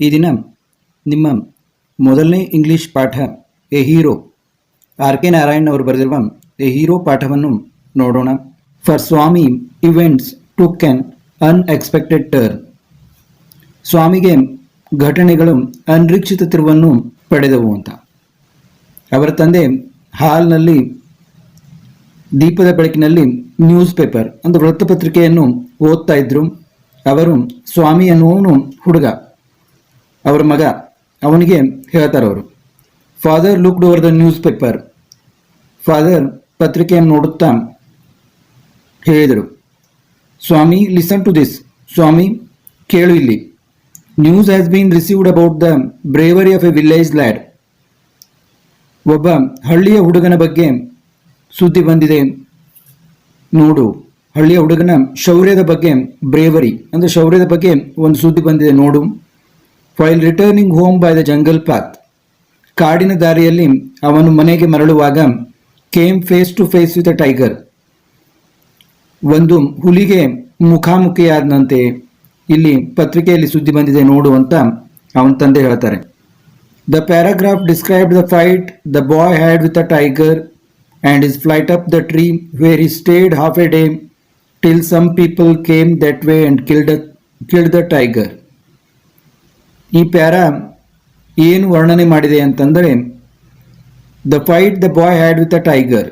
ಈ ದಿನ ನಿಮ್ಮ ಮೊದಲನೇ ಇಂಗ್ಲಿಷ್ ಪಾಠ a hero R K Narayan ಅವರು ಬರೆದಿರುವ ಎ ಹೀರೋ ಪಾಠವನ್ನು ನೋಡೋಣ. For Swami events took an unexpected turn ಸ್ವಾಮಿಗೆ ಘಟನೆಗಳು ಅನಿರೀಕ್ಷಿತ ತಿರುವನ್ನು ಪಡೆದವು ಅಂತ. ಅವರ ತಂದೆ ಹಾಲ್ನಲ್ಲಿ, ದೀಪದ ಬೆಳಕಿನಲ್ಲಿ ನ್ಯೂಸ್ ಪೇಪರ್, ಒಂದು ವೃತ್ತಪತ್ರಿಕೆಯನ್ನು ಓದ್ತಾ ಇದ್ರು. ಅವರು ಸ್ವಾಮಿ ಅನ್ನುವನು ಹುಡುಗ. ಅವರ ಮಗ. ಅವನಿಗೆ ಹೇಳ್ತಾರೆ ಅವರು father looked over the news paper father ಪತ್ರಿಕೆಯನ್ನು ನೋಡುತ್ತಾ ಹೇಳಿದರು, Swami listen to this Swami, ಕೇಳು ಇಲ್ಲಿ. News has been received about the bravery of a village lad ಒಬ್ಬ ಹಳ್ಳಿಯ ಹುಡುಗನ ಬಗ್ಗೆ ಸುದ್ದಿ ಬಂದಿದೆ. ನೋಡು, ಹಳ್ಳಿಯ ಹುಡುಗನ ಶೌರ್ಯದ ಬಗ್ಗೆ ಬ್ರೇವರಿ ಅಂದರೆ ಶೌರ್ಯದ ಬಗ್ಗೆ ಒಂದು ಸುದ್ದಿ ಬಂದಿದೆ, ನೋಡು. While returning home by the jungle path ಕಾಡಿನ ದಾರಿಯಲ್ಲಿ ಅವನು ಮನೆಗೆ ಮರಳುವಾಗ came face to face with a tiger ಒಂದು ಹುಲಿಗೆ ಮುಖಾಮುಖಿಯಾದಂತೆ ಇಲ್ಲಿ ಪತ್ರಿಕೆಯಲ್ಲಿ ಸುದ್ದಿ ಬಂದಿದೆ, ನೋಡು ಅಂತ ಅವನ ತಂದೆ ಹೇಳ್ತಾರೆ. The paragraph describe the fight the boy had with a tiger and his flight up the tree where he stayed half a day till some people came that way and killed killed the tiger ಈ para ಏನು ವರ್ಣನೆ ಮಾಡಿದೆ ಅಂತಂದರೆ the fight the boy had with a tiger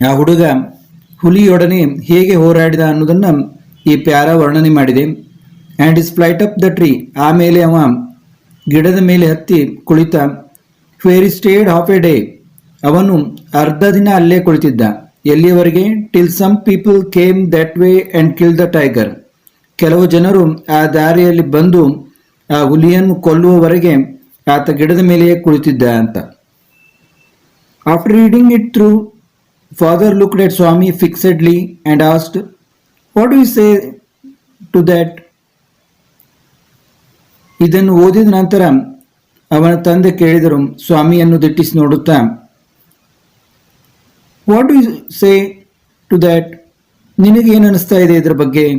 ಆ ಹುಡುಗ ಹುಲಿಯೊಡನೆ ಹೇಗೆ ಹೋರಾಡಿದ ಅನ್ನೋದನ್ನು ಈ ಪ್ಯಾರ ವರ್ಣನೆ ಮಾಡಿದೆ. And his flight up the tree ಆಮೇಲೆ ಅವ ಗಿಡದ ಮೇಲೆ ಹತ್ತಿ ಕುಳಿತ. Fairy stayed half a day ಅವನು ಅರ್ಧ ದಿನ ಅಲ್ಲೇ ಕುಳಿತಿದ್ದ. ಎಲ್ಲಿಯವರೆಗೆ till some people came that way and kill the tiger ಕೆಲವು ಜನರು ಆ ದಾರಿಯಲ್ಲಿ ಬಂದು ಆ ಹುಲಿಯನ್ನು ಕೊಲ್ಲುವವರೆಗೆ ಆತ ಗಿಡದ ಮೇಲೆಯೇ ಕುಳಿತಿದ್ದ ಅಂತ. After reading it through father looked at Swami fixedly and asked what you say to that ಇದನ್ನು ಓದಿದ ನಂತರ ಅವನ ತಂದೆ ಕೇಳಿದರು, ಸ್ವಾಮಿಯನ್ನು ದಿಟ್ಟಿಸಿ ನೋಡುತ್ತಾ? What you say to that ನಿನಗೇನು ಅನಿಸ್ತಾ ಇದೆ ಇದರ ಬಗ್ಗೆ?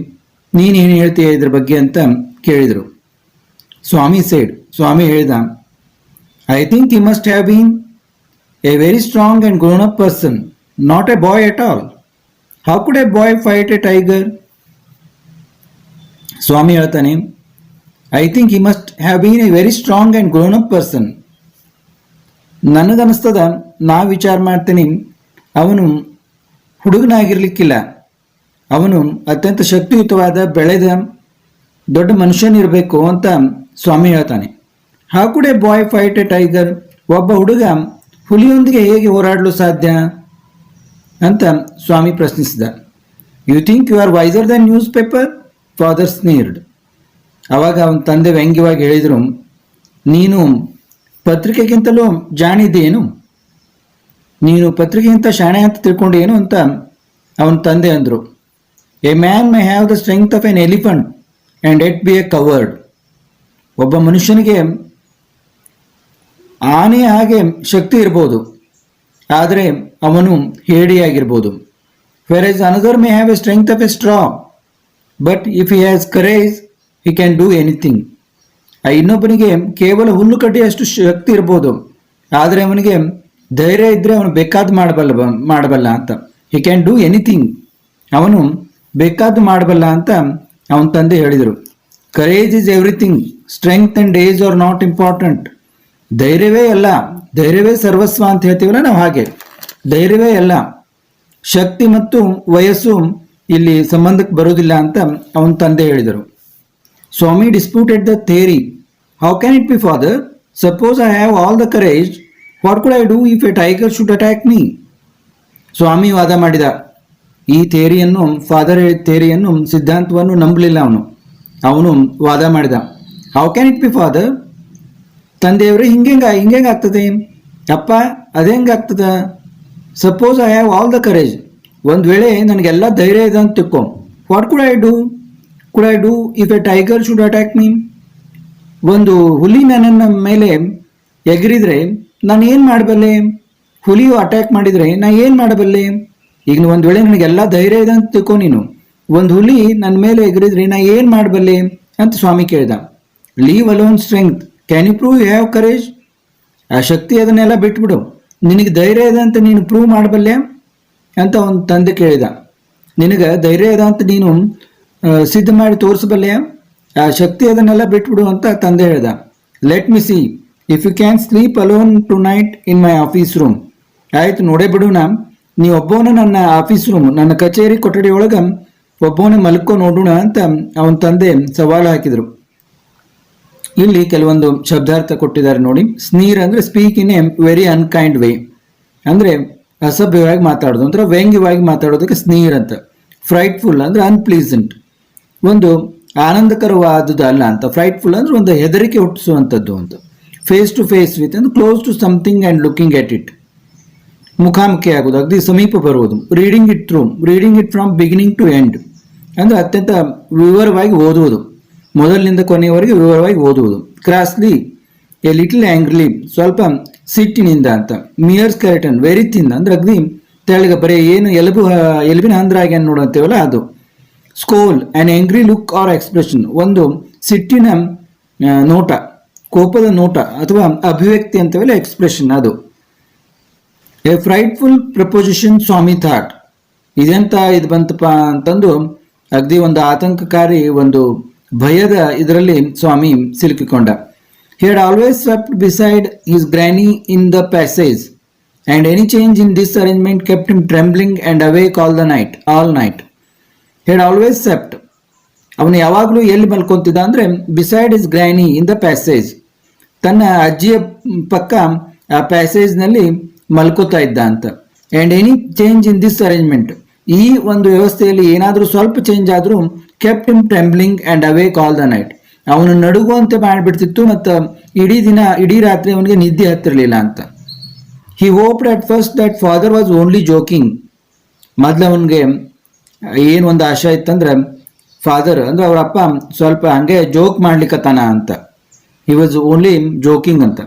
ನೀನೇನು ಹೇಳ್ತೀಯ ಇದ್ರ ಬಗ್ಗೆ? ಅಂತ ಕೇಳಿದರು. ಸ್ವಾಮಿ ಸೇಡ್ ಸ್ವಾಮಿ ಹೇಳಿದ I think you must have been a very strong and grown up person not a boy at all how could a boy fight a tiger Swami ಹೇಳ್ತಾನೆ I think you must have been a very strong and grown up person ನನಗನ್ನಿಸ್ತದ ನಾ ವಿಚಾರ ಮಾಡ್ತೀನಿ. ಅವನು ಹುಡುಗನಾಗಿರ್ಲಿಕ್ಕಿಲ್ಲ. ಅವನು ಅತ್ಯಂತ ಶಕ್ತಿಯುತವಾದ, ಬೆಳೆದ, ದೊಡ್ಡ ಮನುಷ್ಯನಿರಬೇಕು ಅಂತ ಸ್ವಾಮಿ ಹೇಳ್ತಾನೆ. ಹಾ ಬಾಯ್ ಫೈಟ್ ಎ ಟೈಗರ್ ಒಬ್ಬ ಹುಡುಗ ಹುಲಿಯೊಂದಿಗೆ ಹೇಗೆ ಹೋರಾಡಲು ಸಾಧ್ಯ? ಅಂತ ಸ್ವಾಮಿ ಪ್ರಶ್ನಿಸಿದ. You think you are wiser the news paper father sneered ಅವಾಗ ಅವನ ತಂದೆ ವ್ಯಂಗ್ಯವಾಗಿ ಹೇಳಿದರು, ನೀನು ಪತ್ರಿಕೆಗಿಂತಲೂ ಜಾಣಿದ್ದೇನು? ನೀನು ಪತ್ರಿಕೆಗಿಂತ ಶಾಣೆ ಅಂತ ತಿಳ್ಕೊಂಡೇನು? ಅಂತ ಅವನ ತಂದೆ ಅಂದರು. A man may have the strength of an elephant and yet be a coward ಒಬ್ಬ ಮನುಷ್ಯನಿಗೆ ಆನೆ ಹಾಗೆ ಶಕ್ತಿ ಇರ್ಬೋದು. ಆದರೆ ಅವನು ಹೇಡಿಯಾಗಿರ್ಬೋದು. Whereas another may have a strength of a straw but if he has courage he can do anything ಆ ಇನ್ನೊಬ್ಬನಿಗೆ ಕೇವಲ ಹುಲ್ಲು ಕಡ್ಡಿಯಷ್ಟು ಶಕ್ತಿ ಇರ್ಬೋದು. ಆದರೆ ಅವನಿಗೆ ಧೈರ್ಯ ಇದ್ದರೆ ಅವನು ಬೇಕಾದ್ದು ಮಾಡಬಲ್ಲ ಮಾಡಬಲ್ಲ ಅಂತ. ಹಿ ಕ್ಯಾನ್ ಡೂ ಎನಿಥಿಂಗ್ ಅವನು ಬೇಕಾದ್ದು ಮಾಡಬಲ್ಲ ಅಂತ ಅವನ ತಂದೆ ಹೇಳಿದರು. Courage is everything strength and age are not important ಧೈರ್ಯವೇ ಅಲ್ಲ. ಧೈರ್ಯವೇ ಸರ್ವಸ್ವ ಅಂತ ಹೇಳ್ತೀವಲ್ಲ ನಾವು ಹಾಗೆ. ಧೈರ್ಯವೇ ಅಲ್ಲ. ಶಕ್ತಿ ಮತ್ತು ವಯಸ್ಸು ಇಲ್ಲಿ ಸಂಬಂಧಕ್ಕೆ ಬರೋದಿಲ್ಲ ಅಂತ ಅವನ ತಂದೆ ಹೇಳಿದರು. Swami disputed the theory how can it be father suppose I have all the courage what could I do if a tiger should attack me Swami ವಾದ ಮಾಡಿದ. ಈ ಥೇರಿಯನ್ನು ಫಾದರ್ ಥೇರಿಯನ್ನು ಸಿದ್ಧಾಂತವನ್ನು ನಂಬಲಿಲ್ಲ ಅವನು. ಅವನು ವಾದ ಮಾಡಿದ. How can it be father ತಂದೆಯವರು, ಹಿಂಗೆಂಗ, ಹಿಂಗೆಂಗೆ ಆಗ್ತದೆ? ಅಪ್ಪ ಅದು ಹೆಂಗಾಗ್ತದ suppose I have all the courage ಒಂದು ವೇಳೆ ನನಗೆಲ್ಲ ಧೈರ್ಯ ಇದೆ ಅಂತ ತಿಳ್ಕೊ. What could I do could I do if a tiger should attack me ಒಂದು ಹುಲಿ ನನ್ನ ಮೇಲೆ ಎಗರಿದ್ರೆ ನಾನು ಏನು ಮಾಡಬಲ್ಲೆ? ಹುಲಿಯು ಅಟ್ಯಾಕ್ ಮಾಡಿದರೆ ನಾನು ಏನು ಮಾಡಬಲ್ಲೆ? ಈಗ ಒಂದು ವೇಳೆ ನನಗೆಲ್ಲ ಧೈರ್ಯ ಇದೆ ಅಂತ ತಿಳ್ಕೊ ನೀನು. ಒಂದು ಹುಲಿ ನನ್ನ ಮೇಲೆ ಎಗರಿದ್ರೆ ನಾನು ಏನು ಮಾಡಬಲ್ಲೆ? ಅಂತ ಸ್ವಾಮಿ ಕೇಳಿದ. Leave alone strength can you prove you have courage ಆ ಶಕ್ತಿ ಅದನ್ನೆಲ್ಲ ಬಿಟ್ಬಿಡು. ನಿನಗೆ ಧೈರ್ಯ ಇದೆ ಅಂತ ನೀನು ಪ್ರೂವ್ ಮಾಡಬಲ್ಲೆ? ಅಂತ ಒಂದು ತಂದೆ ಕೇಳಿದ. ನಿನಗೆ ಧೈರ್ಯ ಇದೆ ಅಂತ ನೀನು ಸಿದ್ಧ ಮಾಡಿ ತೋರಿಸಬಲ್ಲೆ? ಆ ಶಕ್ತಿ ಅದನ್ನೆಲ್ಲ ಬಿಟ್ಬಿಡು ಅಂತ ತಂದೆ ಹೇಳ್ದ. Let me see if you can sleep alone tonight in my office room ಆಯ್ತು, ನೋಡೇ ಬಿಡೋಣ ನೀ ಒಬ್ಬವನ ನನ್ನ ಆಫೀಸ್ ರೂಮ್ ನನ್ನ ಕಚೇರಿ ಕೊಠಡಿ ಒಳಗೆ ಮಲ್ಕೋ ನೋಡೋಣ ಅಂತ ಅವನ ತಂದೆ ಸವಾಲು ಹಾಕಿದರು. ಇಲ್ಲಿ ಕೆಲವೊಂದು ಶಬ್ದಾರ್ಥ ಕೊಟ್ಟಿದ್ದಾರೆ ನೋಡಿ. ಸ್ನೀರ್ ಅಂದ್ರೆ speak in a very unkind way ಅಂದ್ರೆ ಅಸಭ್ಯವಾಗಿ ಮಾತಾಡೋದು. ಅಂದ್ರೆ ವ್ಯಂಗ್ಯವಾಗಿ ಮಾತಾಡೋದಕ್ಕೆ ಸ್ನೀರ್ ಅಂತ. ಫ್ರೈಟ್ಫುಲ್ ಅಂದ್ರೆ ಅನ್ಪ್ಲೀಸೆಂಟ್ ಒಂದು ಆನಂದಕರವಾದುದು ಅಲ್ಲ ಅಂತ. ಫ್ರೈಟ್ಫುಲ್ ಅಂದ್ರೆ ಒಂದು ಹೆದರಿಕೆ ಹುಟ್ಟಿಸುವಂಥದ್ದು ಅಂತ. ಫೇಸ್ ಟು ಫೇಸ್ ವಿತ್ ಅಂದ್ರೆ close to something and looking at it ಮುಖಾಮುಖಿ ಆಗೋದು. ಅಗದಿ ಸಮೀಪ ಬರುವುದು. Reading it through reading it from beginning to end ಅಂದ್ರೆ ಅತ್ಯಂತ ವಿವರವಾಗಿ ಓದುವುದು. ಮೊದಲಿನಿಂದ ಕೊನೆಯವರೆಗೆ ವಿವರವಾಗಿ ಓದುವುದು. ಕ್ರಾಸ್ಲಿ ಎ ಲಿಟಲ್ ಆ್ಯಂಗ್ರಿ ಸ್ವಲ್ಪ ಸಿಟ್ಟಿನಿಂದ ಅಂತ. ಮಿಯರ್ ಕೆರೆಟನ್ ವೆರಿ ತಿಂದ ಅಂದ್ರೆ ಅಗ್ನಿ ತೆಳಗ ಬರೀ ಏನು ಎಲುಬು, ಎಲುಬಿನ ಹಂದ್ರಾಗಿ ಅಂತ ನೋಡುತ್ತೇವಲ್ಲ ಅದು. Scowl and angry look or expression ಒಂದು ಸಿಟ್ಟಿನ ನೋಟ, ಕೋಪದ ನೋಟ ಅಥವಾ ಅಭಿವ್ಯಕ್ತಿ ಅಂತೇವಲ್ಲ ಎಕ್ಸ್ಪ್ರೆಷನ್ ಅದು. A frightful proposition Swami thought ಇದೆಂತ ಇದು ಬಂತಪ್ಪ ಅಂತಂದು ಅಗ್ದಿ ಒಂದು ಆತಂಕಕಾರಿ ಒಂದು ಭಯದ ಇದರಲ್ಲಿ Swami ಸಿಲುಕಿಕೊಂಡ. He had always slept beside his granny in the passage and any change in this arrangement kept him trembling and awake all the night all night had always slept ಅವನು ಯಾವಾಗಲೂ ಎಲ್ಲಿ ಮಲ್ಕೊಂತಿದ್ದ ಅಂದರೆ beside his granny in the passage ತನ್ನ ಅಜ್ಜಿಯ ಪಕ್ಕ ಆ ಪ್ಯಾಸೇಜ್ನಲ್ಲಿ ಮಲ್ಕೋತಾ ಇದ್ದ ಅಂತ. And any change in this arrangement ಈ ಒಂದು ವ್ಯವಸ್ಥೆಯಲ್ಲಿ ಏನಾದರೂ ಸ್ವಲ್ಪ ಚೇಂಜ್ ಆದರೂ kept him trembling and awake all the night ಅವನು ನಡುಗುವಂತೆ ಮಾಡಿಬಿಡ್ತಿತ್ತು ಮತ್ತು ಇಡೀ ದಿನ, ಇಡೀ ರಾತ್ರಿ ಅವನಿಗೆ ನಿದ್ದೆ ಹತ್ತಿರಲಿಲ್ಲ ಅಂತ. He hoped at first that father was only joking ಮೊದಲು ಅವನಿಗೆ ಏನು ಒಂದು ಆಶೆ ಇತ್ತಂದ್ರೆ ಫಾದರ್ ಅಂದ್ರೆ ಅವರ ಅಪ್ಪ ಸ್ವಲ್ಪ ಹಂಗೆ ಜೋಕ್ ಮಾಡ್ಲಿಕ್ಕತ್ತಾನ ಅಂತ. ಹಿ ವಾಸ್ ಓನ್ಲಿ ಜೋಕಿಂಗ್ ಅಂತ.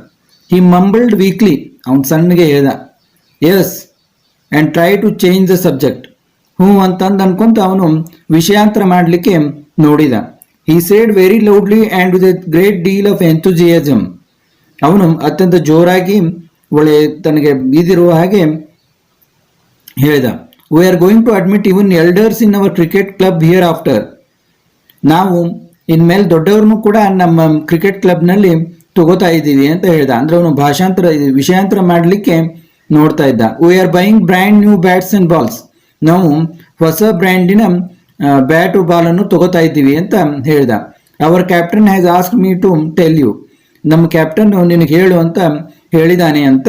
ಹಿ ಮಂಬಲ್ಡ್ ವೀಕ್ಲಿ ಅವ್ನು ಸಣ್ಣಗೆ ಹೇಳ್ದ yes and try to change the subject ಹ್ಞೂ ಅಂತಂದು ಅನ್ಕೊಂತ ಅವನು ವಿಷಯಾಂತರ ಮಾಡಲಿಕ್ಕೆ ನೋಡಿದ. He said very loudly and with a great deal of enthusiasm ಅವನು ಅತ್ಯಂತ ಜೋರಾಗಿ ಒಳ್ಳೆ ತನಗೆ ಇದಿರುವ ಹಾಗೆ ಹೇಳಿದ. We are going to admit even elders in our cricket club hereafter ನಾವು ಇನ್ಮೇಲೆ ದೊಡ್ಡವ್ರನ್ನು ಕೂಡ ನಮ್ಮ ಕ್ರಿಕೆಟ್ ಕ್ಲಬ್ನಲ್ಲಿ ತಗೋತಾ ಇದ್ದೀವಿ ಅಂತ ಹೇಳಿದ. ಅಂದ್ರೆ ಅವನು ಭಾಷಾಂತರ, ವಿಷಯಾಂತರ ಮಾಡಲಿಕ್ಕೆ ನೋಡ್ತಾ ಇದ್ದ. We are buying brand new bats and balls ನಾವು ಹೊಸ ಬ್ರ್ಯಾಂಡಿನ ಬ್ಯಾಟು ಬಾಲನ್ನು ತಗೋತಾ ಇದ್ದೀವಿ ಅಂತ ಹೇಳ್ದ. Our captain has ask me to tell you ನಮ್ಮ ಕ್ಯಾಪ್ಟನ್ ನಿನಗೆ ಹೇಳು ಅಂತ ಹೇಳಿದಾನೆ ಅಂತ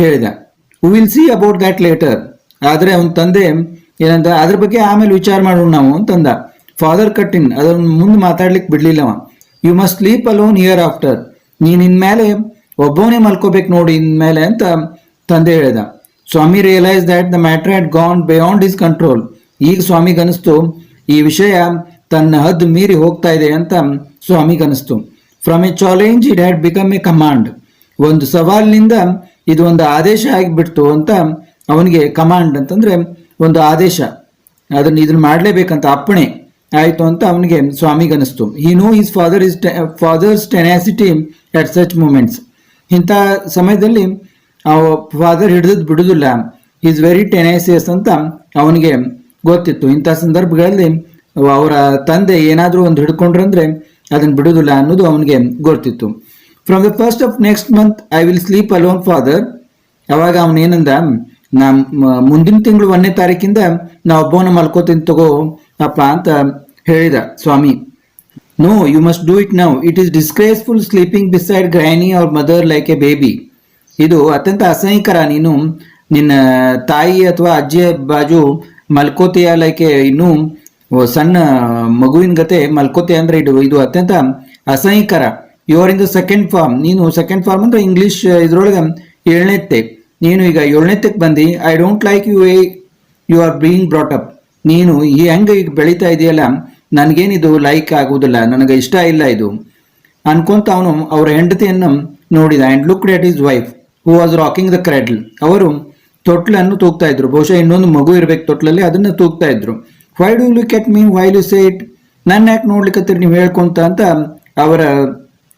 ಹೇಳಿದ. Will see about that later ಆದರೆ ಅವನ ತಂದೆ ಏನಂತ ಅದ್ರ ಬಗ್ಗೆ ಆಮೇಲೆ ವಿಚಾರ ಮಾಡೋಣ ನಾವು ಅಂತಂದ. ಫಾದರ್ ಕಟ್ಟಿನ್ ಅದನ್ನು ಮುಂದೆ ಮಾತಾಡ್ಲಿಕ್ಕೆ ಬಿಡ್ಲಿಲ್ಲವ you must sleep alone hereafter ನೀನು ಇನ್ಮೇಲೆ ಒಬ್ಬವನೇ ಮಲ್ಕೋಬೇಕು ನೋಡಿ ಇನ್ಮೇಲೆ ಅಂತ ತಂದೆ ಹೇಳಿದ. Swami realise that the matter had gone beyond his control ಈಗ ಸ್ವಾಮಿಗೆ ಅನಿಸ್ತು ಈ ವಿಷಯ ತನ್ನ ಹದ್ದು ಮೀರಿ ಹೋಗ್ತಾ ಇದೆ ಅಂತ ಸ್ವಾಮಿಗೆ ಅನಿಸ್ತು from a challenge it had become a command ಒಂದು ಸವಾಲಿನಿಂದ ಇದು ಒಂದು ಆದೇಶ ಆಗಿಬಿಡ್ತು ಅಂತ ಅವನಿಗೆ ಕಮಾಂಡ್ ಅಂತಂದ್ರೆ ಒಂದು ಆದೇಶ. ಅದನ್ನ ಇದನ್ನ ಮಾಡಲೇಬೇಕಂತ ಅಪ್ಪಣೆ ಆಯಿತು ಅಂತ ಅವನಿಗೆ ಸ್ವಾಮಿಗೆ ಅನಿಸ್ತು he know his father his father's tenacity at such moments ಇಂಥ ಸಮಯದಲ್ಲಿ ಫಾದರ್ ಹಿಡಿದು ಬಿಡುದಿಲ್ಲ. ಈಸ್ ವೆರಿ ಟೆನೈಸಿಯಸ್ ಅಂತ ಅವನಿಗೆ ಗೊತ್ತಿತ್ತು. ಇಂಥ ಸಂದರ್ಭಗಳಲ್ಲಿ ಅವರ ತಂದೆ ಏನಾದರೂ ಒಂದು ಹಿಡ್ಕೊಂಡ್ರಂದ್ರೆ ಅದನ್ನು ಬಿಡುದಿಲ್ಲ ಅನ್ನೋದು ಅವನಿಗೆ ಗೊತ್ತಿತ್ತು. From the first of next month I will sleep alone father ಅವಾಗ ಅವನೇನಂದ ನಾ ಮ- ಮುಂದಿನ ತಿಂಗಳು ಒಂದನೇ ತಾರೀಕಿಂದ ನಾ ಒಬ್ಬವನ್ನ ಮಲ್ಕೋತೀನಿ ತಗೋ, ಅಪ್ಪ ಅಂತ ಹೇಳಿದ Swami. No you must do it now it is disgraceful sleeping beside granny ಅವ್ರ ಮದರ್ ಲೈಕ್ ಎ ಬೇಬಿ ಇದು ಅತ್ಯಂತ ಅಸಹ್ಯಕರ. ನೀನು ನಿನ್ನ ತಾಯಿ ಅಥವಾ ಅಜ್ಜಿಯ ಬಾಜು ಮಲ್ಕೋತಿಯ ಲೈಕೆ, ಇನ್ನೂ ಸಣ್ಣ ಮಗುವಿನ ಗತೆ ಮಲ್ಕೋತೆ ಅಂದ್ರೆ ಇದು ಇದು ಅತ್ಯಂತ ಅಸಹ್ಯಕರ. Are in the second form ನೀನು ಸೆಕೆಂಡ್ ಫಾರ್ಮ್ ಅಂದ್ರೆ ಇಂಗ್ಲಿಷ್ ಇದ್ರೊಳಗೆ ಏಳನೇತ್ತೆ ನೀನು ಈಗ ಏಳನೇತ್ತಕ್ಕೆ ಬಂದು. I don't like you uh you are being brought up ನೀನು ಈ ಹೆಂಗೆ ಈಗ ಬೆಳೀತಾ ಇದೆಯಲ್ಲ ನನಗೇನಿದು ಲೈಕ್ ಆಗುವುದಿಲ್ಲ ನನಗೆ ಇಷ್ಟ ಇಲ್ಲ ಇದು. ಅನ್ಕೊಂತ ಅವನು ಅವರ ಹೆಂಡತಿಯನ್ನು ನೋಡಿದ. And look at his wife who was rocking the cradle ಅವರು ತೊಟ್ಲನ್ನು ತೂಗ್ತಾ ಇದ್ರು. ಬಹುಶಃ ಇನ್ನೊಂದು ಮಗು ಇರಬೇಕು ತೊಟ್ಲಲ್ಲಿ, ಅದನ್ನು ತೂಗ್ತಾ ಇದ್ರು. Why do look at me why you say it ನನ್ನ ಯಾಕೆ ನೋಡ್ಲಿಕ್ಕತ್ತೀರಿ ನೀವು ಹೇಳ್ಕೊಂತ ಅಂತ ಅವರ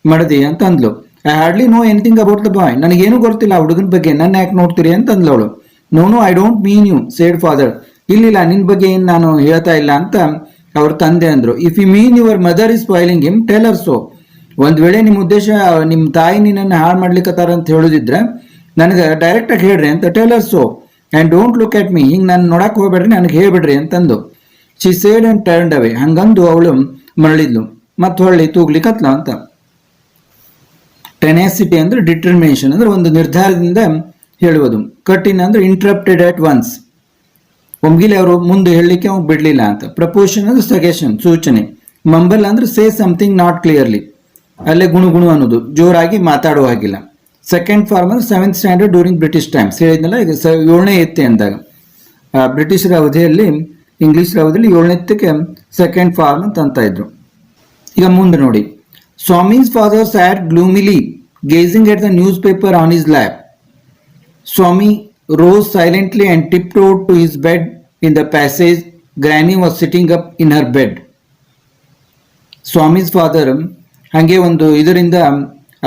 ಮಡದಿ ಅಂತ ಅಂದ್ಲು I hardly know anything about the boy ನನಗೇನು ಗೊತ್ತಿಲ್ಲ ಆ ಹುಡುಗನ ಬಗ್ಗೆ. ನನ್ನ ಯಾಕೆ ನೋಡ್ತೀರಿ ಅಂತ ಅಂದ್ಲು ಅವಳು. No no I don't mean you said father ಇಲ್ಲಿಲ್ಲ ನಿನ್ನ ಬಗ್ಗೆ ಏನು ನಾನು ಹೇಳ್ತಾ ಇಲ್ಲ ಅಂತ ಅವ್ರ ತಂದೆ ಅಂದ್ರು. If you mean your mother is failing him tell her so ಒಂದ್ ವೇಳೆ ನಿಮ್ಮ ಉದ್ದೇಶ, ನಿಮ್ಮ ತಾಯಿ ನಿನ್ನನ್ನು ಹಾಳು ಮಾಡ್ಲಿಕ್ಕತ್ತಾರ ಅಂತ ಹೇಳುದಿದ್ರೆ ನನಗೆ ಡೈರೆಕ್ಟ್ ಆಗಿ ಹೇಳ್ರಿ ಅಂತ tell her so and don't look at me ಹಿಂಗೆ ನಾನು ನೋಡಕ್ ಹೋಗ್ಬೇಡ್ರಿ, ನನಗೆ ಹೇಳ್ಬಿಡ್ರಿ ಅಂತಂದು. She said and turned away ಹಂಗಂದು ಅವಳು ಮರಳಿದ್ಲು. ಮತ್ತು ಹೊಳ್ಳಿ ತೂಗ್ಲಿಕ್ಕತ್ಲ ಅಂತ. ಟೆನಾಸಿಟಿ ಅಂದ್ರೆ ಡಿಟರ್ಮಿನೇಷನ್ ಅಂದ್ರೆ ಒಂದು ನಿರ್ಧಾರದಿಂದ ಹೇಳುವುದು. ಕಟ್ಟಿನ್ ಅಂದ್ರೆ ಇಂಟ್ರಪ್ಟೆಡ್ ಅಟ್ ಒನ್ಸ್ ಒಮ್ಗಿಲೆ ಅವರು ಮುಂದೆ ಹೇಳಲಿಕ್ಕೆ ಅವ್ನು ಬಿಡಲಿಲ್ಲ ಅಂತ. ಪ್ರಪೋಷನ್ ಅಂದ್ರೆ ಸಜೆಷನ್ ಸೂಚನೆ. ಮಂಬಲ್ ಅಂದ್ರೆ ಸೇ ಸಮಥಿಂಗ್ ನಾಟ್ ಕ್ಲಿಯರ್ಲಿ ಅಲ್ಲೇ ಗುಣು ಅನ್ನೋದು, ಜೋರಾಗಿ ಮಾತಾಡುವ ಹಾಗಿಲ್ಲ. ಸೆಕೆಂಡ್ ಫಾರ್ಮ್ ಅಂದ್ರೆ seventh standard during British times ಹೇಳಿದ್ನಲ್ಲ ಈಗ ಸ ಏಳನೇ ಎತ್ತೆ ಅಂದಾಗ. ಬ್ರಿಟಿಷರ ಅವಧಿಯಲ್ಲಿ ಇಂಗ್ಲಿಷರ ಅವಧಿಯಲ್ಲಿ ಏಳನೇತ್ತಕ್ಕೆ ಸೆಕೆಂಡ್ ಫಾರ್ಮ್ ಅಂತ ಅಂತ ಇದ್ರು ಈಗ ಮುಂದೆ ನೋಡಿ. Swami's father sat gloomily gazing at the news paper on his lap Swami rose silently and tiptoed to his bed in the passage granny was sitting up in her bed Swami's father ಹಾಗೆ ಒಂದು ಇದರಿಂದ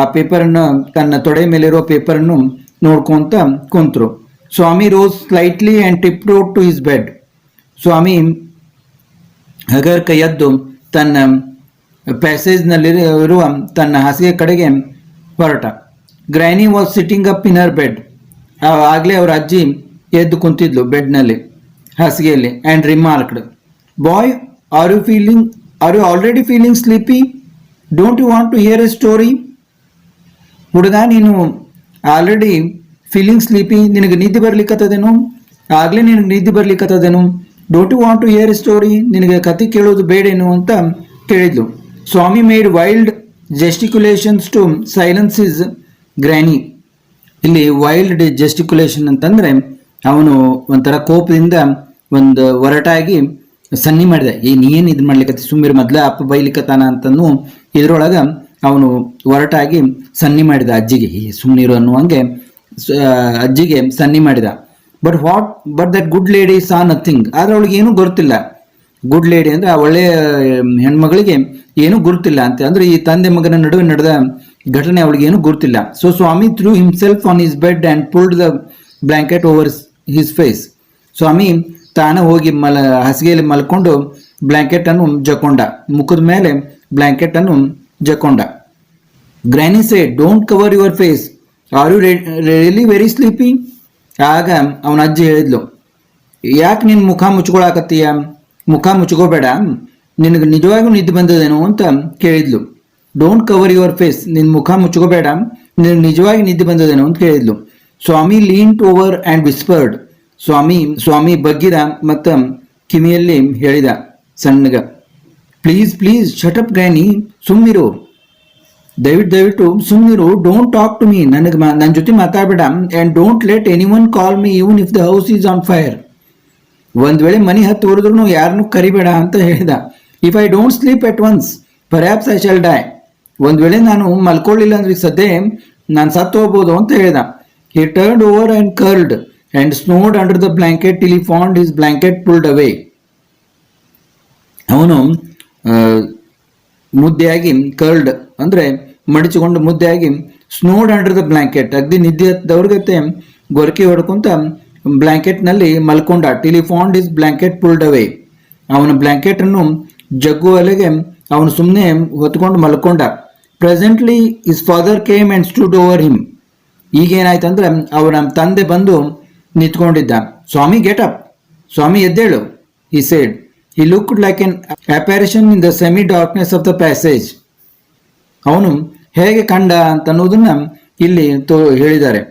ಆ ಪೇಪರನ್ನು, ತನ್ನ ತೊಡೆ ಮೇಲಿರೋ ಪೇಪರನ್ನು ನೋಡ್ಕೊಂತ ಕುಂತರು. Swami rose slightly and tiptoed to his bed. Swami ಹಗರ್ಕ ಎದ್ದು ತನ್ನ ಪ್ಯಾಸೇಜ್ನಲ್ಲಿ ಇರುವ ತನ್ನ ಹಾಸಿಗೆ ಕಡೆಗೆ ಹೊರಟ. Granny was sitting up in her bed. ಆಗಲೇ ಅವ್ರ ಅಜ್ಜಿ ಎದ್ದು ಕುಂತಿದ್ಲು ಬೆಡ್ನಲ್ಲಿ, ಹಾಸಿಗೆಯಲ್ಲಿ, and remarked. Boy, are you feeling, are you already feeling sleepy? Don't you want to hear a story ಹುಡುಗ, ನೀನು ಆಲ್ರೆಡಿ ಫೀಲಿಂಗ್ ಸ್ಲೀಪಿ ನಿನಗೆ ನಿದ್ದೆ ಬರ್ಲಿಕ್ಕತ್ತದೇನು? ಆಗಲೇ ನಿನಗೆ ನಿದ್ದೆ ಬರ್ಲಿಕ್ಕತ್ತದೇನು? Don't you want to hear story ನಿನಗೆ ಕತೆ ಕೇಳೋದು ಬೇಡೇನು ಅಂತ ಕೇಳಿದ್ಲು. Swami made wild gesticulations to silence his granny ಇಲ್ಲಿ ವೈಲ್ಡ್ ಜೆಸ್ಟಿಕ್ಯುಲೇಷನ್ ಅಂತಂದರೆ ಅವನು ಒಂಥರ ಕೋಪದಿಂದ ಒಂದು ಒರಟಾಗಿ ಸನ್ನಿ ಮಾಡಿದೆ. ಏ ಏನು ಇದು ಮಾಡ್ಲಿಕ್ಕೆ ಸುಮ್ಮಿರು ಮೊದಲೇ ಅಪ್ಪ ಬೈಲಿಕ್ಕತ್ತಾನ ಅಂತನೂ ಇದ್ರೊಳಗ ಅವನು ಒರಟಾಗಿ ಸನ್ನಿ ಮಾಡಿದ ಅಜ್ಜಿಗೆ ಸುಮ್ಮನಿರು ಅನ್ನುವಂಗೆ ಅಜ್ಜಿಗೆ ಸನ್ನಿ ಮಾಡಿದ. But what but that good lady saw nothing ಆದ್ರೆ ಅವಳಿಗೆ ಏನೂ ಗೊತ್ತಿಲ್ಲ. ಗುಡ್ ಲೇಡಿ ಅಂದ್ರೆ ಆ ಒಳ್ಳೆಯ ಹೆಣ್ಮಗಳಿಗೆ ಏನೂ ಗುರುತಿಲ್ಲ ಅಂತ. ಅಂದರೆ ಈ ತಂದೆ ಮಗನ ನಡುವೆ ನಡೆದ ಘಟನೆ ಅವಳಿಗೆ ಏನೂ ಗುರುತಿಲ್ಲ. So Swami threw himself on his bed and pulled the blanket over his face Swami ತಾನೇ ಹೋಗಿ ಮಲ, ಹಾಸಿಗೆಯಲ್ಲಿ ಮಲ್ಕೊಂಡು ಬ್ಲ್ಯಾಂಕೆಟನ್ನು ಜಕೊಂಡ. ಮುಖದ ಮೇಲೆ ಬ್ಲಾಂಕೆಟ್ ಅನ್ನು ಜಕೊಂಡ. Granny say don't cover your face are you really very sleepy ಆಗ ಅವನ ಅಜ್ಜಿ ಹೇಳಿದ್ಲು, ಯಾಕೆ ನಿನ್ನ ಮುಖ ಮುಚ್ಕೊಳಕತ್ತೀಯ? ಮುಖ ಮುಚ್ಕೋಬೇಡ. ನಿನಗೆ ನಿಜವಾಗೂ ನಿದ್ದೆ ಬಂದದೇನೋ ಅಂತ ಕೇಳಿದ್ಲು. ಡೋಂಟ್ ಕವರ್ ಯುವರ್ ಫೇಸ್ ನಿನ್ನ ಮುಖ ಮುಚ್ಕೋಬೇಡ. ನಿನಗೆ ನಿಜವಾಗಿ ನಿದ್ದೆ ಬಂದದೇನೋ ಅಂತ ಕೇಳಿದ್ಲು. ಸ್ವಾಮಿ ಲೀಂಟ್ ಓವರ್ ಆ್ಯಂಡ್ ವಿಸ್ಪರ್ಡ್ ಸ್ವಾಮಿ ಸ್ವಾಮಿ ಬಗ್ಗಿದ ಮತ್ತು ಕಿವಿಯಲ್ಲಿ ಹೇಳಿದ ಸಣ್ಣಗ. Please please shut up granny ಸುಮ್ಮಿರು ದಯವಿಟ್ಟು ದಯವಿಟ್ಟು ಸುಮ್ಮಿರು ಡೋಂಟ್ ಟಾಕ್ ಟು ಮೀ ನನಗೆ ನನ್ನ ಜೊತೆ ಮಾತಾಡಬೇಡ. And don't let anyone call me even if the house is on fire ಒಂದು ವೇಳೆ ಮನೆ ಹತ್ತು ಹೊರದ್ರು ಯಾರನ್ನೂ ಕರಿಬೇಡ ಅಂತ ಹೇಳಿದ. If I don't sleep at once perhaps I shall die ಒಂದು ವೇಳೆ ನಾನು ಮಲ್ಕೊಳ್ಳಿಲ್ಲ ಅಂದ್ರೆ ಸದ್ಯ ನಾನು ಸತ್ತು ಹೋಗ್ಬೋದು ಅಂತ ಹೇಳಿದ. He turn over and curled and snored under the blanket till found his blanket pulled away ಅವನು ಮುದ್ದೆಯಾಗಿ ಕರ್ಲ್ಡ್ ಅಂದ್ರೆ ಮಡಿಚಿಕೊಂಡು ಮುದ್ದೆಯಾಗಿ ಸ್ನೋಡ್ ಅಂಡರ್ ದ ಬ್ಲಾಂಕೆಟ್ ಅಗ್ದಿ ನಿದ್ದೆ ಹತ್ತದವ್ರಿಗತ್ತೆ ಗೊರಕೆ ಹೊಡ್ಕೊಂತ ಬ್ಲ್ಯಾಂಕೆಟ್ನಲ್ಲಿ ಮಲ್ಕೊಂಡ. Till he found his blanket pulled away ಅವನ ಬ್ಲಾಂಕೆಟ್ ಅನ್ನು ಜಗ್ಗುವಲೆಗೆ ಅವನು ಸುಮ್ಮನೆ ಹೊತ್ಕೊಂಡು ಮಲ್ಕೊಂಡ. Presently his father came and stood over him ಈಗೇನಾಯ್ತಂದ್ರೆ ಅವನ ತಂದೆ ಬಂದು ನಿಂತ್ಕೊಂಡಿದ್ದ. ಸ್ವಾಮಿ ಗೆಟ್ ಅಪ್ ಸ್ವಾಮಿ, ಎದ್ದೇಳು he said he looked like an apparition in the semi darkness of the passage ಅವನು ಹೇಗೆ ಕಂಡ ಅಂತ ಅನ್ನೋದನ್ನ ಇಲ್ಲಿ ತೋ ಹೇಳಿದ್ದಾರೆ.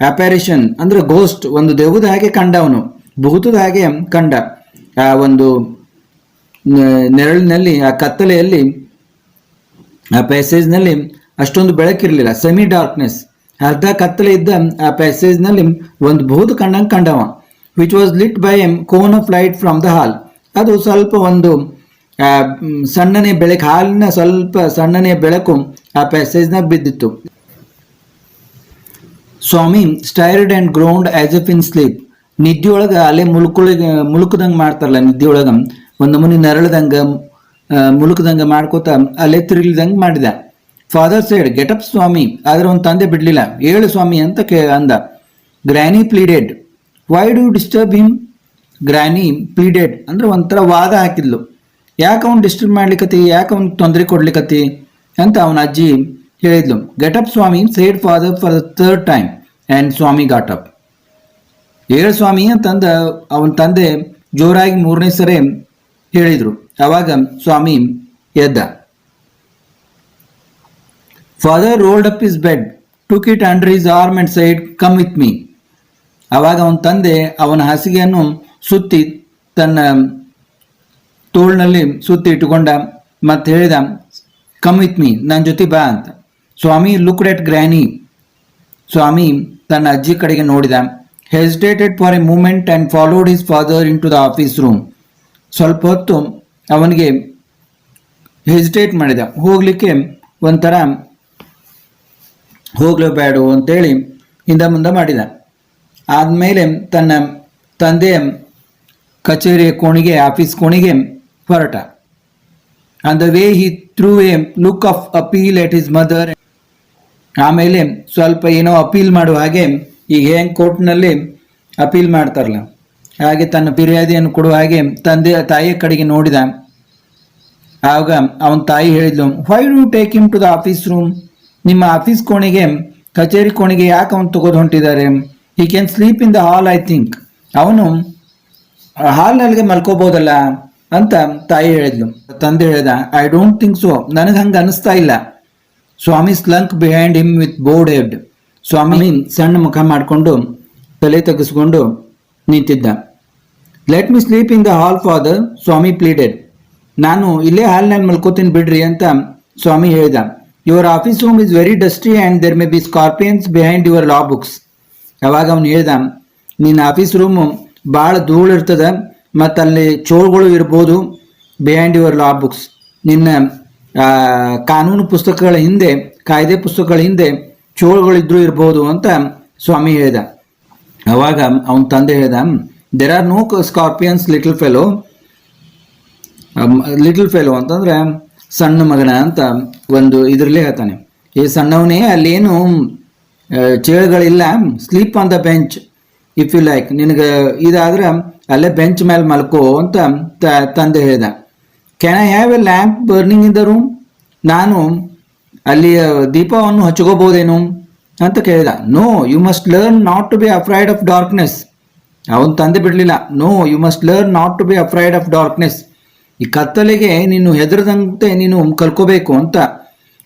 ಅಪ್ಯಾರಿಷನ್ ಅಂದ್ರೆ ಗೋಸ್ಟ್ ಒಂದು ದೆವ್ವದ ಹಾಗೆ ಕಂಡ ಅವನು ಭೂತದ ಹಾಗೆ ಕಂಡ. ಆ ಒಂದು ನೆರಳಿನಲ್ಲಿ, ಆ ಕತ್ತಲೆಯಲ್ಲಿ, ಆ ಪ್ಯಾಸೇಜ್ನಲ್ಲಿ ಅಷ್ಟೊಂದು ಬೆಳಕಿರಲಿಲ್ಲ. ಸೆಮಿ ಡಾರ್ಕ್ನೆಸ್ ಅರ್ಧ ಕತ್ತಲೆ ಇದ್ದ ಆ ಪ್ಯಾಸೇಜ್ನಲ್ಲಿ ಒಂದು ಭೂತ ಕಂಡಂಗೆ ಕಂಡವ which was lit by a cone of light from the hall ಅದು ಸ್ವಲ್ಪ ಒಂದು ಸಣ್ಣನೆ ಬೆಳಕು ಹಾಲಿನ ಸ್ವಲ್ಪ ಸಣ್ಣನೆ ಬೆಳಕು ಆ ಪ್ಯಾಸೇಜ್ನಾಗ ಬಿದ್ದಿತ್ತು. Swami stirred and groaned as if in sleep ನಿದ್ದೆಯೊಳಗೆ ಅಲೆ ಮುಳುಕೊಳಗೆ ಮುಳುಕದಂಗೆ ಮಾಡ್ತಾರಲ್ಲ ನಿದ್ದೆಯೊಳಗೆ. ಒಂದು ನಮೂನಿ ನರಳದಂಗೆ ಮುಲುಕದಂಗೆ ಮಾಡ್ಕೋತ ಅಲೆ ತಿರುಗಿದಂಗೆ ಮಾಡಿದ. Father said get up Swami. ಆದರೆ ಒಂದು ತಂದೆ ಬಿಡಲಿಲ್ಲ. ಏಳು ಸ್ವಾಮಿ ಅಂತ ಕೇ, ಅಂದ. Granny pleaded why do disturb him granny pleaded ಅಂದ್ರೆ ಒಂಥರ ವಾದ ಹಾಕಿದ್ಲು. ಯಾಕೆ ಅವ್ನು ಡಿಸ್ಟರ್ಬ್ ಮಾಡ್ಲಿಕತ್ತಿ? ಯಾಕೆ ಅವ್ನಿಗೆ ತೊಂದರೆ ಕೊಡ್ಲಿಕತ್ತಿ? ಅಂತ ಅವನ ಅಜ್ಜಿ ಹೇಳಿದ್ಲು. Get up Swami said father for the third time and Swami got up ಏಳು ಸ್ವಾಮಿ, ಅಂತಂದ ಅವನ ತಂದೆ ಜೋರಾಗಿ ಮೂರನೇ ಸರಿ ಹೇಳಿದರು. ಅವಾಗ ಸ್ವಾಮಿ ಎದ್ದ. Father rolled up his bed took it under his arm and said come with me ಅವಾಗ ಅವನ ತಂದೆ ಅವನ ಹಾಸಿಗೆಯನ್ನು ಸುತ್ತಿ ತನ್ನ ತೋಳ್ನಲ್ಲಿ ಸುತ್ತಿ ಇಟ್ಟುಕೊಂಡ ಮತ್ತೆ ಹೇಳಿದ ಕಮ್ ವಿತ್ ಮೀ ನನ್ನ ಜೊತೆ ಬಾ ಅಂತ. ಸ್ವಾಮಿ ಲುಕ್ಡ್ ಎಟ್ ಗ್ರ್ಯಾನಿ ಸ್ವಾಮಿ ತನ್ನ ಅಜ್ಜಿ ಕಡೆಗೆ ನೋಡಿದ hesitated for a moment and followed his father into the office room ಸ್ವಲ್ಪ ಹೊತ್ತು ಅವನಿಗೆ ಹೆಸಿಟೇಟ್ ಮಾಡಿದ, ಹೋಗಲಿಕ್ಕೆ ಒಂಥರ ಹೋಗ್ಲೇಬೇಡು ಅಂತೇಳಿ ಹಿಂದೆ ಮುಂದೆ ಮಾಡಿದ. ಆದಮೇಲೆ ತನ್ನ ತಂದೆಯ ಕಚೇರಿಯ ಕೋಣಿಗೆ, ಆಫೀಸ್ ಕೋಣಿಗೆ ಹೊರಟ. On the way he threw a look of appeal at his mother ಆಮೇಲೆ ಸ್ವಲ್ಪ ಏನೋ ಅಪೀಲ್ ಮಾಡುವ ಹಾಗೆ, ಈಗ ಹೆಂಗ್ ಕೋರ್ಟ್ನಲ್ಲಿ ಅಪೀಲ್ ಮಾಡ್ತಾರಲ್ಲ, ಹಾಗೆ ತನ್ನ ಫಿರ್ಯಾದಿಯನ್ನು ಕೊಡುವ ಹಾಗೆ ತಂದೆ, ತಾಯಿಯ ಕಡೆಗೆ ನೋಡಿದ. ಆಗ ಅವನ ತಾಯಿ ಹೇಳಿದ್ಲು why you take him to the office room ನಿಮ್ಮ ಆಫೀಸ್ ಕೋಣೆಗೆ, ಕಚೇರಿ ಕೋಣೆಗೆ ಯಾಕೆ ಅವನು ತಗೋದು ಹೊಂಟಿದ್ದಾರೆ? He can sleep in the hall I think ಅವನು ಹಾಲ್ನಲ್ಲಿಗೆ ಮಲ್ಕೋಬೋದಲ್ಲ ಅಂತ ತಾಯಿ ಹೇಳಿದ್ಲು. ತಂದೆ ಹೇಳ್ದ ಐ ಡೋಂಟ್ ಥಿಂಕ್ ಸೊ ನನಗೆ ಹಂಗೆ ಅನಿಸ್ತಾ ಇಲ್ಲ. Swami slunk behind him with bowed head Swami ಸಣ್ಣ ಮುಖ ಮಾಡಿಕೊಂಡು ತಲೆ ತೆಗೆಸ್ಕೊಂಡು ನಿಂತಿದ್ದ. Let me sleep in the hall father Swami pleaded ನಾನು ಇಲ್ಲೇ ಹಾಲ್ನಲ್ಲಿ ಮಲ್ಕೋತೀನಿ ಬಿಡ್ರಿ ಅಂತ ಸ್ವಾಮಿ ಹೇಳಿದ. Your office room is very dusty and there may be scorpions behind your law books ಯಾವಾಗ ಅವನು ಹೇಳ್ದ ನಿನ್ನ ಆಫೀಸ್ ರೂಮು ಭಾಳ ಧೂಳು ಇರ್ತದೆ ಮತ್ತು ಅಲ್ಲಿ ಚೋಳುಗಳು ಇರ್ಬೋದು. ಬಿಹೈಂಡ್ ಯುವರ್ ಲಾ ಬುಕ್ಸ್ ನಿನ್ನ ಕಾನೂನು ಪುಸ್ತಕಗಳ ಹಿಂದೆ, ಕಾಯ್ದೆ ಪುಸ್ತಕಗಳ ಹಿಂದೆ ಚೋಳುಗಳಿದ್ರೂ ಇರ್ಬೋದು ಅಂತ ಸ್ವಾಮಿ ಹೇಳಿದ. ಅವಾಗ ಅವನ ತಂದೆ ಹೇಳಿದ there are no scorpions little fellow little fellow ಅಂತಂದ್ರೆ ಸಣ್ಣ ಮಗನ ಅಂತ ಒಂದು ಇದರಲ್ಲೇ ಹೇಳ್ತಾನೆ. ಈ ಸಣ್ಣವನೇ, ಅಲ್ಲೇನು ಚೇಳುಗಳಿಲ್ಲ. Sleep on the bench if you like ನಿನಗೆ ಇದಾದ್ರೆ ಅಲ್ಲೇ ಬೆಂಚ್ ಮೇಲೆ ಮಲ್ಕೋ ಅಂತ ತಂದೆ ಹೇಳ್ದ. Can I have a lamp burning in the room ನಾನು ಅಲ್ಲಿ ದೀಪವನ್ನು ಹಚ್ಕೋಬೋದೇನು ಅಂತ ಕೇಳಿದ. No you must learn not to be afraid of darkness ಅವನು ತಂದೆ ಬಿಡಲಿಲ್ಲ. No you must learn not to be afraid of darkness ಈ ಕತ್ತಲೆಗೆ ನೀನು ಹೆದರದಂತೆ ನೀನು ಕಲ್ಕೋಬೇಕು ಅಂತ.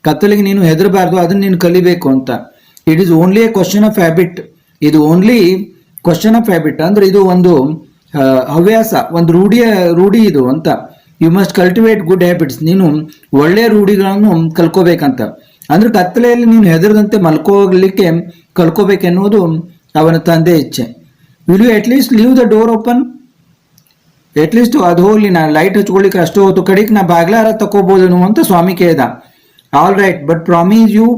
ಕತ್ತಲಿಗೆ ನೀನು ಹೆದರಬಾರ್ದು, ಅದನ್ನು ನೀನು ಕಲಿಬೇಕು ಅಂತ. It is only a question of habit ಇದು ಓನ್ಲಿ ಕ್ವಶನ್ ಆಫ್ ಹ್ಯಾಬಿಟ್ ಅಂದ್ರೆ ಇದು ಒಂದು ಹವ್ಯಾಸ, ಒಂದು ರೂಢಿಯ, ರೂಢಿ ಇದು ಅಂತ. You must cultivate good habits ನೀನು ಒಳ್ಳೆಯ ರೂಢಿಗಳನ್ನು ಕಲ್ಕೋಬೇಕಂತ. ಅಂದ್ರೆ ಕತ್ತಲೆಯಲ್ಲಿ ನೀನು ಹೆದರದಂತೆ ಮಲ್ಕೋಗ್ಲಿಕ್ಕೆ ಕಲ್ಕೋಬೇಕೆನ್ನುವುದು ಅವನ ತಂದೆ ಇಚ್ಛೆ. Will you at least leave the door open at least ಅದು ಹೋಗ್ಲಿ ನಾ ಲೈಟ್ ಹಚ್ಕೊಳ್ಳಿಕ್ಕೆ ಅಷ್ಟು ಹೊತ್ತು ಕಡೆಗೆ ನಾ ಬಾಗ್ಲಾರ ತಕೋಬೋದೇನು ಅಂತ ಸ್ವಾಮಿ ಕೇಳ್ದ. All right but promise you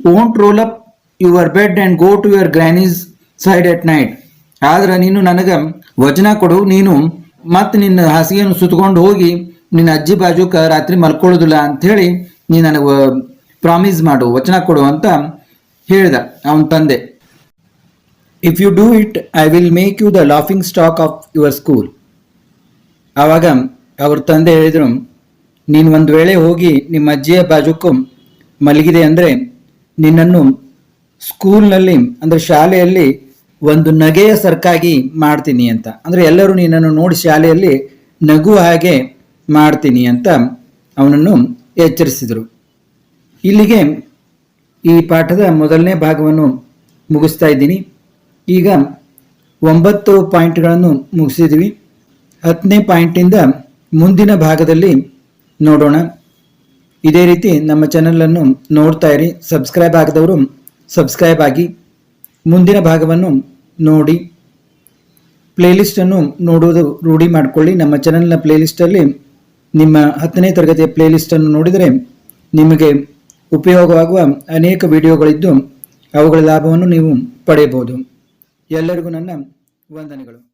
won't roll up your bed and go to your granny's side at night ಆದ್ರೆ ನೀನು ನನಗೆ ವಚನ ಕೊಡು, ನೀನು ಮತ್ತೆ ನಿನ್ನ ಹಾಸಿಗೆಯನ್ನು ಸುತ್ತಕೊಂಡು ಹೋಗಿ ನಿನ್ನ ಅಜ್ಜಿ ಬಾಜುಕ ರಾತ್ರಿ ಮಲ್ಕೊಳ್ಳೋದಿಲ್ಲ ಹೇಳಿ ನೀ ನನಗೆ ಪ್ರಾಮಿಸ್ ಮಾಡು, ವಚನ ಕೊಡು ಅಂತ ಹೇಳ್ದ ಅವನ ತಂದೆ. If you do it I will make you the laughing stock of your school ಆವಾಗ ಅವ್ರ ತಂದೆ ಹೇಳಿದರು, ನೀನು ಒಂದು ವೇಳೆ ಹೋಗಿ ನಿಮ್ಮ ಅಜ್ಜಿಯ ಬಾಜುಕು ಮಲಗಿದೆ ಅಂದರೆ ನಿನ್ನನ್ನು ಸ್ಕೂಲ್ನಲ್ಲಿ ಅಂದರೆ ಶಾಲೆಯಲ್ಲಿ ಒಂದು ನಗೆಯ ಸರ್ಕಾಗಿ ಮಾಡ್ತೀನಿ ಅಂತ. ಅಂದರೆ ಎಲ್ಲರೂ ನಿನ್ನನ್ನು ನೋಡಿ ಶಾಲೆಯಲ್ಲಿ ನಗು ಹಾಗೆ ಮಾಡ್ತೀನಿ ಅಂತ ಅವನನ್ನು ಎಚ್ಚರಿಸಿದರು. ಇಲ್ಲಿಗೆ ಈ ಪಾಠದ ಮೊದಲನೇ ಭಾಗವನ್ನು ಮುಗಿಸ್ತಾ ಇದ್ದೀನಿ. ಈಗ ಒಂಬತ್ತು ಪಾಯಿಂಟ್ಗಳನ್ನು ಮುಗಿಸಿದ್ವಿ ಹತ್ತನೇ ಪಾಯಿಂಟಿಂದ ಮುಂದಿನ ಭಾಗದಲ್ಲಿ ನೋಡೋಣ. ಇದೇ ರೀತಿ ನಮ್ಮ ಚಾನಲನ್ನು ನೋಡ್ತಾ ಇರಿ. ಸಬ್ಸ್ಕ್ರೈಬ್ ಆಗದವರು ಸಬ್ಸ್ಕ್ರೈಬ್ ಆಗಿ. ಮುಂದಿನ ಭಾಗವನ್ನು ನೋಡಿ ಪ್ಲೇಲಿಸ್ಟನ್ನು ನೋಡುವುದು ರೂಢಿ ಮಾಡಿಕೊಳ್ಳಿ. ನಮ್ಮ ಚಾನಲ್ನ ಪ್ಲೇಲಿಸ್ಟಲ್ಲಿ ನಿಮ್ಮ ಹತ್ತನೇ ತರಗತಿಯ ಪ್ಲೇಲಿಸ್ಟನ್ನು ನೋಡಿದರೆ ನಿಮಗೆ ಉಪಯೋಗವಾಗುವ ಅನೇಕ ವಿಡಿಯೋಗಳಿದ್ದು ಅವುಗಳ ಲಾಭವನ್ನು ನೀವು ಪಡೆಯಬಹುದು. ಎಲ್ಲರಿಗೂ ನನ್ನ ವಂದನೆಗಳು.